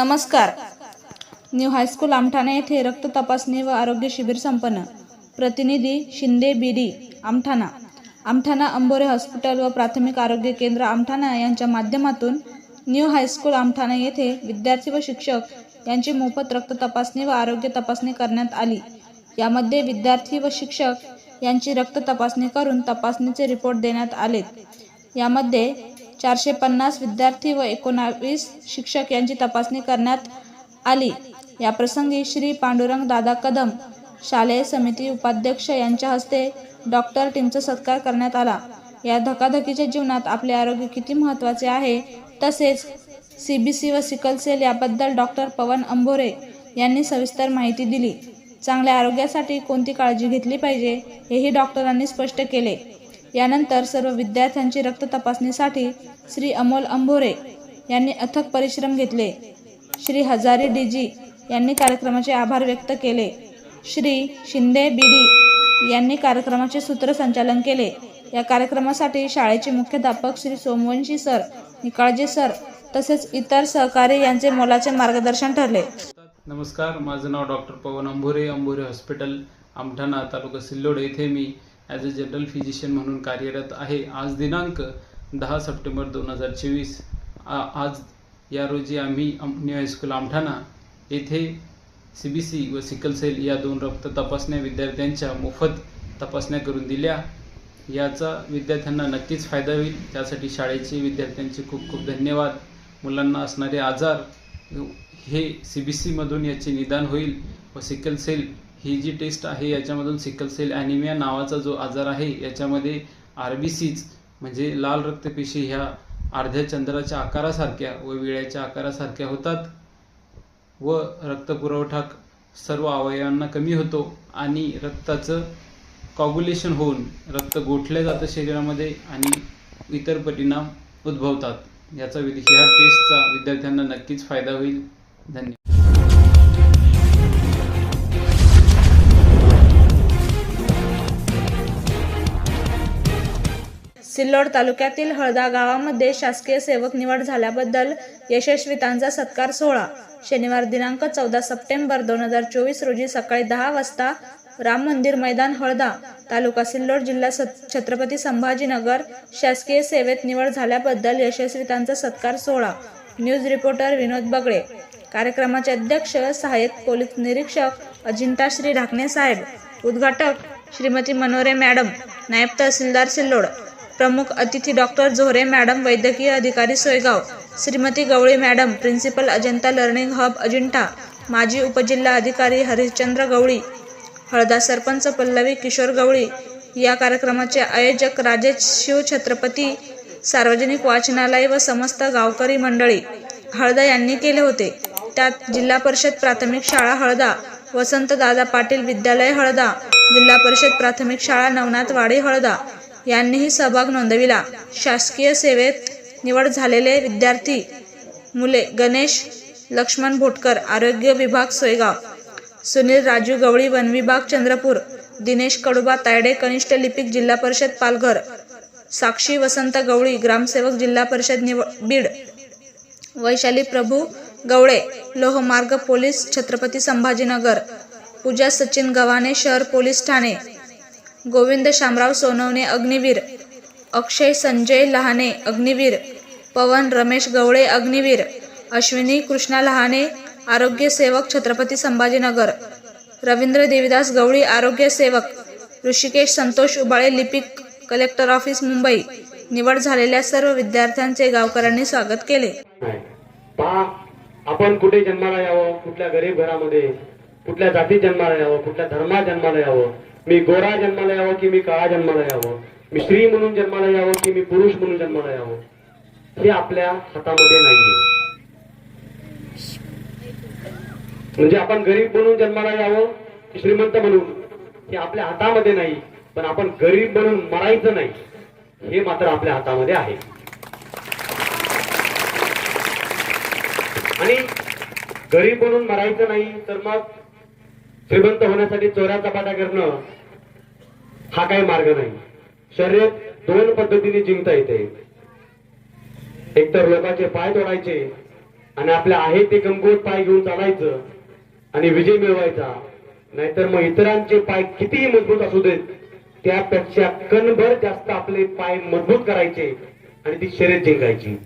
नमस्कार. New high school Amthana येथे रक्त तपासणी व आरोग्य शिबिर संपन्न. प्रतिनिधी शिंदे बिडी आमठाणा. आमठाणा अंबोरे हॉस्पिटल व प्राथमिक आरोग्य केंद्र आमठाणा यांच्या माध्यमातून न्यू हायस्कूल आमठाणा येथे विद्यार्थी व शिक्षक यांची मोफत रक्त तपासणी व आरोग्य तपासणी करण्यात आली. यामध्ये विद्यार्थी व शिक्षक यांची रक्त तपासणी करून तपासणीचे रिपोर्ट देण्यात आलेत. यामध्ये चारशे पन्नास विद्यार्थी व एकोणावीस शिक्षक यांची तपासणी करण्यात आली. या प्रसंगी श्री पांडुरंग दादा कदम शालेय समिती उपाध्यक्ष यांच्या हस्ते डॉक्टर टीमचा सत्कार करण्यात आला. या धकाधकीच्या जीवनात आपले आरोग्य किती महत्त्वाचे आहे तसेच सी बी सी व सिकल सेल याबद्दल डॉक्टर पवन अंभोरे यांनी सविस्तर माहिती दिली. चांगल्या आरोग्यासाठी कोणती काळजी घेतली पाहिजे हेही डॉक्टरांनी स्पष्ट केले. यानंतर सर्व विद्यार्थ्यांची रक्त तपासणीसाठी श्री अमोल अंभोरे यांनी अथक परिश्रम घेतले. श्री हजारी डीजी यांनी कार्यक्रमाचे आभार व्यक्त केले. श्री शिंदे बिडी यांनी कार्यक्रमाचे सूत्रसंचालन केले. या कार्यक्रमासाठी शाळेचे मुख्याध्यापक श्री सोमवंशी सर निकाळजे सर तसेच इतर सहकारी यांचे मोलाचे मार्गदर्शन ठरले. नमस्कार माझं नाव डॉक्टर पवन अंभोरे अंभोरे हॉस्पिटल आमठाणा तालुका सिल्लोड येथे मी ॲज अ जनरल फिजिशियन म्हणून कार्यरत आहे. आज दिनांक दहा सप्टेंबर दोन हजार चोवीस. आज या रोजी आम्ही न्यू हायस्कूल आमठाणा येथे सी बी सी व सिकल सेल या दोन रक्त तपासण्या विद्यार्थ्यांच्या मोफत तपासण्या करून दिल्या. याचा विद्यार्थ्यांना नक्कीच फायदा होईल. त्यासाठी शाळेचे विद्यार्थ्यांचे खूप खूप धन्यवाद. मुलांना असणारे आजार हे सी बी सीमधून याचे निदान होईल व सिकल सेल ही जी टेस्ट आहे याच्यामधून सिकल सेल ॲनिमिया नावाचा जो आजार आहे याच्यामध्ये आर बी सीज म्हणजे लाल रक्तपेशी ह्या अर्ध्या चंद्राच्या आकारासारख्या व विळ्याच्या आकारासारख्या होतात व रक्तपुरवठा सर्व अवयवांना कमी होतो आणि रक्ताचं कॉग्युलेशन होऊन रक्त गोठलं जातं शरीरामध्ये आणि इतर परिणाम उद्भवतात. याचा विद ह्या टेस्टचा विद्यार्थ्यांना नक्कीच फायदा होईल. धन्यवाद. सिल्लोड तालुक्यातील हळदा गावामध्ये शासकीय सेवक निवड झाल्याबद्दल यशस्वीतांचा सत्कार सोहळा. शनिवार दिनांक चौदा सप्टेंबर दोन हजार चोवीस रोजी सकाळी दहा वाजता राम मंदिर मैदान हळदा तालुका सिल्लोड जिल्हा सत- छत्रपती संभाजीनगर शासकीय सेवेत निवड झाल्याबद्दल यशस्वीतांचा सत्कार सोहळा. News reporter Vinod Bagle. कार्यक्रमाचे अध्यक्ष सहाय्यक पोलीस निरीक्षक अजिंठा श्री ढाकणे साहेब. उद्घाटक श्रीमती मनोरे मॅडम. नायब तहसीलदार सिल्लोड. प्रमुख अतिथी डॉक्टर झोरे मॅडम वैद्यकीय अधिकारी Soygaon Shrimati Gawali madam principal Ajanta learning hub Ajintha माजी उपजिल्हा अधिकारी हरिश्चंद्र गवळी हळदा सरपंच पल्लवी किशोर गवळी या कार्यक्रमाचे आयोजक राजेश शिवछत्रपती सार्वजनिक वाचनालय व समस्त गावकरी मंडळी. हळदा यांनी केले होते. त्यात जिल्हा परिषद प्राथमिक शाळा हळदा वसंतदादा पाटील विद्यालय हळदा जिल्हा परिषद प्राथमिक शाळा नवनाथवाडी हळदा यांनीही सहभाग नोंदविला. शासकीय सेवेत निवड झालेले विद्यार्थी मुले गणेश लक्ष्मण भोटकर आरोग्य विभाग सोयगाव सुनील राजू गवळी वन विभाग चंद्रपूर दिनेश कडुबा तायडे कनिष्ठ लिपिक जिल्हा परिषद पालघर साक्षी वसंत गवळी ग्रामसेवक जिल्हा परिषद निव बीड वैशाली प्रभू गवळे लोहमार्ग पोलीस छत्रपती संभाजीनगर पूजा सचिन गव्हाणे शहर पोलीस ठाणे गोविंद शामराव सोनवणे अग्निवीर. अक्षय संजय लहाने अग्निवीर. पवन रमेश गवळे अग्निवीर. अश्विनी कृष्णा लहाने आरोग्य सेवक छत्रपती संभाजीनगर. रवींद्र देवीदास गवळी आरोग्य सेवक. ऋषिकेश संतोष उबाळे लिपिक कलेक्टर ऑफिस मुंबई. निवड झालेल्या सर्व विद्यार्थ्यांचे गावकऱ्यांनी स्वागत केले. आपण कुठे जन्माला यावं? कुठल्या गरीब घरामध्ये? कुठल्या जातीत जन्माला यावं? कुठल्या धर्मात जन्माला यावं? मी गोरा जन्माला यावं की मी काळा जन्माला यावं? मी स्त्री म्हणून जन्माला यावं की मी पुरुष म्हणून जन्माला यावं? हे आपल्या हातामध्ये नाहीये. म्हणजे आपण गरीब म्हणून जन्माला यावं की श्रीमंत म्हणून? हे आपल्या हातामध्ये नाही पण आपण गरीब म्हणून मरायचं नाही. हे मात्र आपल्या हातामध्ये आहे. आणि गरीब म्हणून मरायचं नाही तर मग श्रीमंत होण्यासाठी चोऱ्या चपाटा करणं हा काही मार्ग नाही. शर्यत दोन पद्धतीने जिंकता येते. एकतर लोकांचे पाय तोडायचे आणि आपल्या आहे ते कमकुवत पाय घेऊन चालायचं आणि विजय मिळवायचा. नाहीतर मग इतरांचे पाय कितीही मजबूत असू देत त्यापेक्षा कणभर जास्त आपले पाय मजबूत करायचे आणि ती शर्यत जिंकायची.